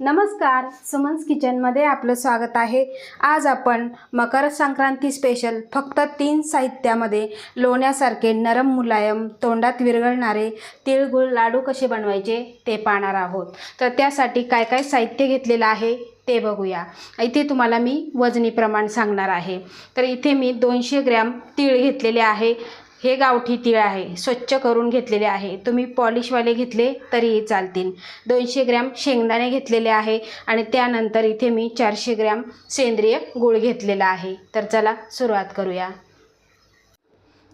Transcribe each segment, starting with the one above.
नमस्कार सुमन्स किचनमध्ये आपलं स्वागत आहे. आज आपण मकर संक्रांती स्पेशल फक्त तीन साहित्यामध्ये लोण्यासारखे नरम मुलायम तोंडात विरघळणारे तिळगुळ लाडू कसे बनवायचे ते पाहणार आहोत. तर त्यासाठी काय काय साहित्य घेतलेलं आहे ते बघूया. इथे तुम्हाला मी वजनी प्रमाण सांगणार आहे. तर इथे मी दोनशे ग्रॅम तीळ घेतलेले आहे. हे गावठी तीळ आहे स्वच्छ करून घेतलेले आहे. तुम्ही पॉलिशवाले घेतले तरीही चालतील. दोनशे ग्रॅम शेंगदाणे घेतलेले आहे आणि त्यानंतर इथे मी चारशे ग्रॅम सेंद्रिय गूळ घेतलेला आहे. तर चला सुरुवात करूया.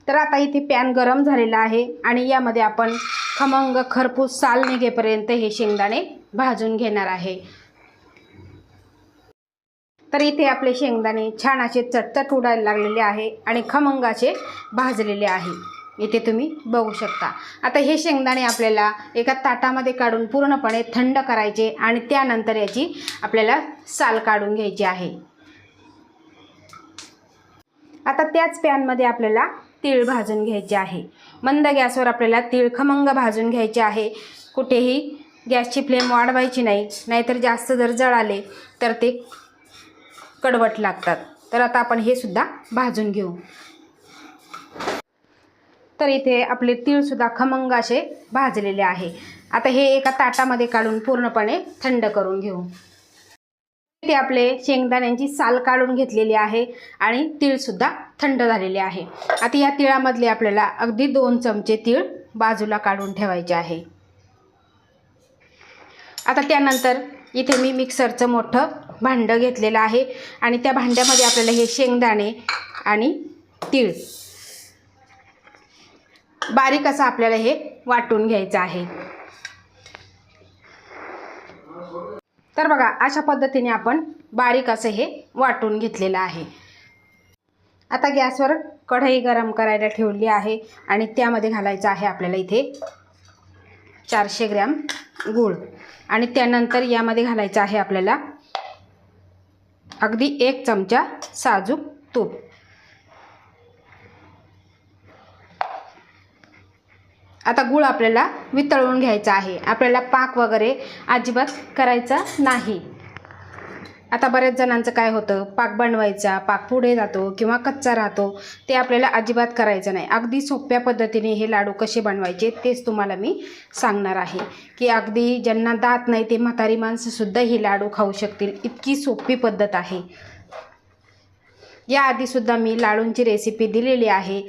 तर आता इथे पॅन गरम झालेला आहे आणि यामध्ये आपण खमंग खरपूस साल निघेपर्यंत हे शेंगदाणे भाजून घेणार आहे. तर इथे आपले शेंगदाणे छान असे चटचट उडायला लागलेले आहे आणि खमंग असे भाजलेले आहे. इथे तुम्ही बघू शकता. आता हे शेंगदाणे आपल्याला एका ताटामध्ये काढून पूर्णपणे थंड करायचे आणि त्यानंतर याची आपल्याला साल काढून घ्यायची आहे. आता त्याच पॅनमध्ये आपल्याला तीळ भाजून घ्यायचे आहे. मंद गॅसवर आपल्याला तीळ खमंग भाजून घ्यायचे आहे. कुठेही गॅसची फ्लेम वाढवायची नाही नाहीतर जास्त जर जळाले तर ते कडवट लागतात. तर आता आपण हे सुद्धा भाजून घेऊ. तर इथे आपले तीळसुद्धा खमंग असे भाजलेले आहे. आता हे एका ताटामध्ये काढून पूर्णपणे थंड करून घेऊ. इथे आपले शेंगदाण्यांची साल काढून घेतलेली आहे आणि तीळसुद्धा थंड झालेले आहे. आता या तिळामधले आपल्याला अगदी दोन चमचे तीळ बाजूला काढून ठेवायचे आहे. आता त्यानंतर इथे मी मिक्सरचं मोठं भांडं घेतलेलं आहे आणि त्या भांड्यामध्ये आपल्याला हे शेंगदाणे आणि तीळ. बारीक असं आपल्याला हे वाटून घ्यायचं आहे. तर बघा अशा पद्धतीने आपण बारीक असं हे वाटून घेतलेलं आहे. आता गॅसवर कढई गरम करायला ठेवली आहे आणि त्यामध्ये घालायचं आहे आपल्याला इथे चारशे ग्रॅम गूळ. आणि त्यानंतर यामध्ये घालायचं आहे आपल्याला अगदी एक चमचा साजूक तूप. आता गूळ आपल्याला वितळवून घ्यायचा आहे. आपल्याला पाक वगैरे अजिबात करायचा नाही. आता बऱ्याच जणांचं काय होतं? पाक बनवायचा पाक पुढे जातो किंवा कच्चा राहतो ते आपल्याला अजिबात करायचं नाही. अगदी सोप्या पद्धतीने हे लाडू कसे बनवायचे तेच तुम्हाला मी सांगणार आहे. की अगदी ज्यांना दात नाही ते म्हातारी माणसंसुद्धा हे लाडू खाऊ शकतील. इतकी सोपी पद्धत आहे. याआधीसुद्धा मी लाडूंची रेसिपी दिलेली आहे.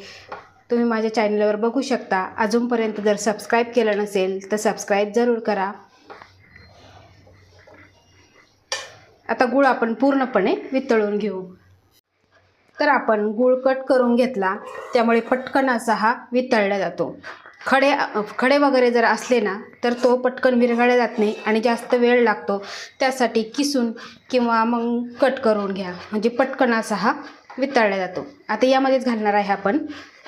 तुम्ही माझ्या चॅनलवर बघू शकता. अजूनपर्यंत जर सबस्क्राईब केलं नसेल तर सबस्क्राईब जरूर करा. आता गूळ आपण पूर्णपणे वितळून घेऊ. तर आपण गूळ कट करून घेतला त्यामुळे पटकन असा हा वितळला जातो. खडे खडे वगैरे जर असले ना तर तो पटकन विरघळला जात नाही आणि जास्त वेळ लागतो. त्यासाठी किसून किंवा मग कट करून घ्या. म्हणजे पटकन असा हा वितळला जातो. आता यामध्येच घालणार आहे आपण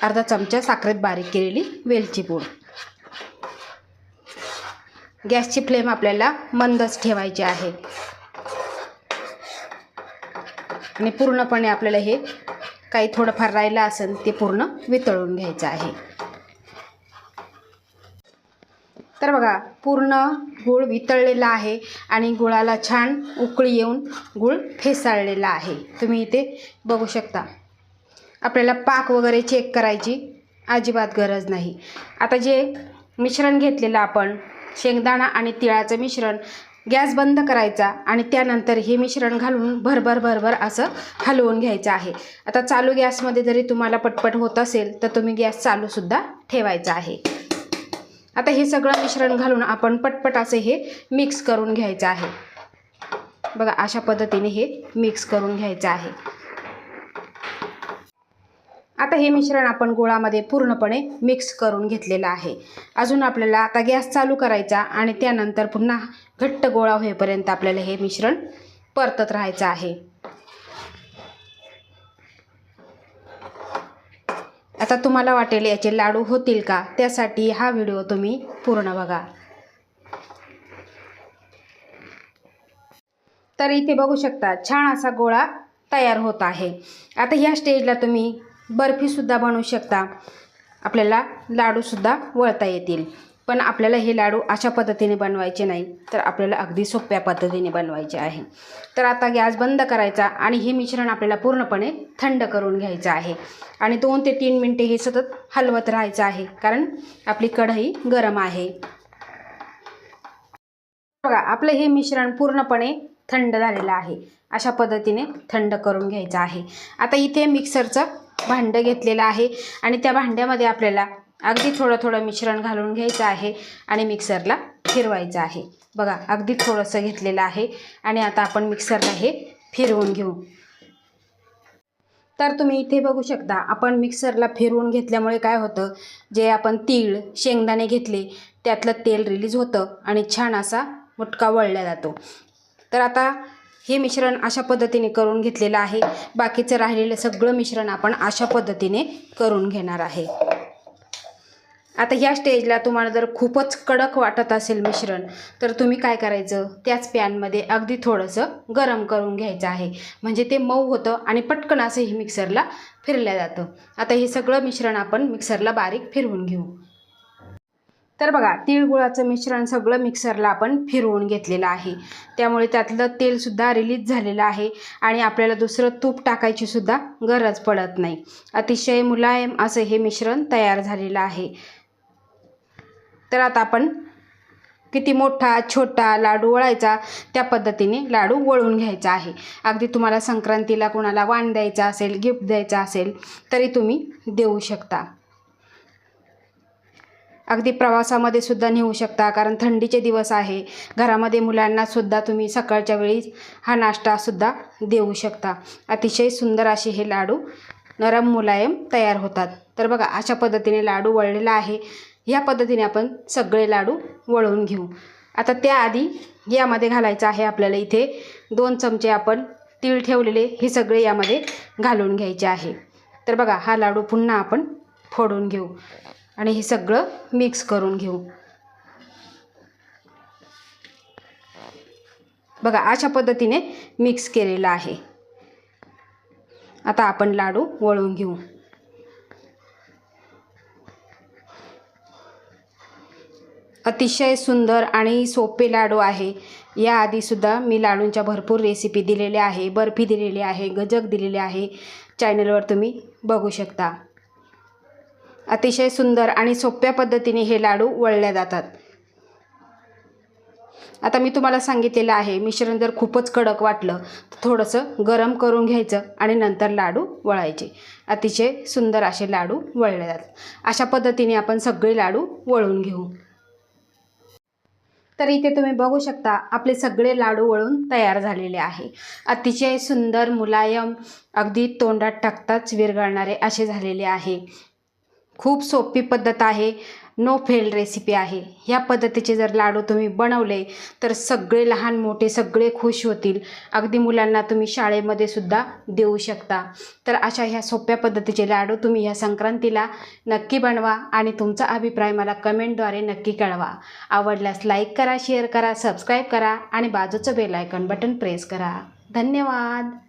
अर्धा चमचा साखरेत बारीक केलेली वेलची पूड. गॅसची फ्लेम आपल्याला मंदच ठेवायची आहे. आणि पूर्णपणे आपल्याला हे काही थोडंफार राहिलं असेल ते पूर्ण वितळून घ्यायचं आहे. तर बघा पूर्ण गूळ वितळलेला आहे आणि गुळाला छान उकळी येऊन गूळ फेसाळलेला आहे. तुम्ही इथे बघू शकता. आपल्याला पाक वगैरे चेक करायची अजिबात गरज नाही. आता जे मिश्रण घेतलेलं आपण शेंगदाणा आणि तिळाचं मिश्रण गॅस बंद करायचा आणि त्यानंतर हे मिश्रण घालून भरभर भरभर असं हलवून घ्यायचं आहे. आता चालू गॅसमध्ये जरी तुम्हाला पटपट होत असेल तर तुम्ही गॅस चालूसुद्धा ठेवायचा आहे. आता हे सगळं मिश्रण घालून आपण पटपट असे हे मिक्स करून घ्यायचं आहे. बघा अशा पद्धतीने हे मिक्स करून घ्यायचं आहे. आता हे मिश्रण आपण गोळामध्ये पूर्णपणे मिक्स करून घेतलेलं आहे. अजून आपल्याला आता गॅस चालू करायचा आणि त्यानंतर पुन्हा घट्ट गोळा होईपर्यंत आपल्याला हे मिश्रण परतत राहायचं आहे. आता तुम्हाला वाटेल याचे लाडू होतील का? त्यासाठी हा व्हिडिओ तुम्ही पूर्ण बघा. तर इथे बघू शकता छान असा गोळा तयार होत आहे. आता ह्या स्टेजला तुम्ही बर्फीसुद्धा बनवू शकता. आपल्याला लाडूसुद्धा वळता येतील. पण आपल्याला हे लाडू अशा पद्धतीने बनवायचे नाही तर आपल्याला अगदी सोप्या पद्धतीने बनवायचे आहे. तर आता गॅस बंद करायचा आणि हे मिश्रण आपल्याला पूर्णपणे थंड करून घ्यायचं आहे. आणि दोन ते तीन मिनटे हे सतत हलवत राहायचं आहे कारण आपली कढई गरम आहे. बघा आपलं हे मिश्रण पूर्णपणे थंड झालेलं आहे. अशा पद्धतीने थंड करून घ्यायचं आहे. आता इथे मिक्सरचं भांडं घेतलेलं आहे आणि त्या भांड्यामध्ये आपल्याला अगदी थोडं थोडं मिश्रण घालून घ्यायचं आहे आणि मिक्सरला फिरवायचं आहे. बघा अगदी थोडंसं घेतलेलं आहे आणि आता आपण मिक्सरला हे फिरवून घेऊ. तर तुम्ही इथे बघू शकता आपण मिक्सरला फिरवून घेतल्यामुळे काय होतं जे आपण तीळ शेंगदाणे घेतले त्यातलं तेल रिलीज होतं आणि छान असा मुटका वळला जातो. तर आता हे मिश्रण अशा पद्धतीने करून घेतलेलं आहे. बाकीचं राहिलेलं सगळं मिश्रण आपण अशा पद्धतीने करून घेणार आहे. आता ह्या स्टेजला तुम्हाला जर खूपच कडक वाटत असेल मिश्रण तर तुम्ही काय करायचं? त्याच पॅनमध्ये अगदी थोडंसं गरम करून घ्यायचं आहे. म्हणजे ते मऊ होतं आणि पटकन असं हे मिक्सरला फिरलं जातं. आता हे सगळं मिश्रण आपण मिक्सरला बारीक फिरवून घेऊ. तर बघा तिळगुळाचं मिश्रण सगळं मिक्सरला आपण फिरवून घेतलेलं आहे. त्यामुळे त्यातलं तेलसुद्धा रिलीज झालेलं आहे आणि आपल्याला दुसरं तूप टाकायची सुद्धा गरज पडत नाही. अतिशय मुलायम असं हे मिश्रण तयार झालेलं आहे. तर आता आपण किती मोठा छोटा लाडू वळायचा त्या पद्धतीने लाडू वळून घ्यायचा आहे. अगदी तुम्हाला संक्रांतीला कोणाला वाण द्यायचा असेल गिफ्ट द्यायचा असेल तरी तुम्ही देऊ शकता. अगदी प्रवासामध्ये सुद्धा नेऊ शकता कारण थंडीचे दिवस आहे. घरामध्ये मुलांना सुद्धा तुम्ही सकाळच्या वेळी हा नाश्तासुद्धा देऊ शकता. अतिशय सुंदर असे हे लाडू नरम मुलायम तयार होतात. तर बघा अशा पद्धतीने लाडू वळलेला आहे. ह्या पद्धतीने आपण सगळे लाडू वळवून घेऊ. आता त्याआधी यामध्ये घालायचं आहे आपल्याला इथे दोन चमचे आपण तीळ ठेवलेले हे सगळे यामध्ये घालून घ्यायचे आहे. तर बघा हा लाडू पुन्हा आपण फोडून घेऊ. आणि हे सगळं मिक्स करून घेऊ. बघा अशा पद्धतीने मिक्स केलेलं आहे. आता आपण लाडू वळून घेऊ. अतिशय सुंदर आणि सोपे लाडू आहे. याआधीसुद्धा मी लाडूंच्या भरपूर रेसिपी दिलेल्या आहे बर्फी दिलेली आहे गजक दिलेले आहे. चॅनलवर तुम्ही बघू शकता. अतिशय सुंदर आणि सोप्या पद्धतीने हे लाडू वळल्या जातात. आता मी तुम्हाला सांगितलेलं आहे मिश्रण जर खूपच कडक वाटलं तर थोडंसं गरम करून घ्यायचं आणि नंतर लाडू वळायचे. अतिशय सुंदर असे लाडू वळले जातात. अशा पद्धतीने आपण सगळे लाडू वळून घेऊ. तर इथे तुम्ही बघू शकता आपले सगळे लाडू वळून तयार झालेले आहे. अतिशय सुंदर मुलायम अगदी तोंडात टाकताच विरघळणारे असे झालेले आहे. खूप सोपी पद्धत आहे. नो फेल रेसिपी आहे. ह्या पद्धतीचे जर लाडू तुम्ही बनवले तर सगळे लहान मोठे सगळे खुश होतील. अगदी मुलांना तुम्ही शाळेमध्ये सुद्धा देऊ शकता. तर अशा ह्या सोप्या पद्धतीचे लाडू तुम्ही ह्या संक्रांतीला नक्की बनवा आणि तुमचा अभिप्राय मला कमेंटद्वारे नक्की कळवा. आवडल्यास लाईक करा शेअर करा सबस्क्राईब करा आणि बाजूचं बेल बटन प्रेस करा. धन्यवाद!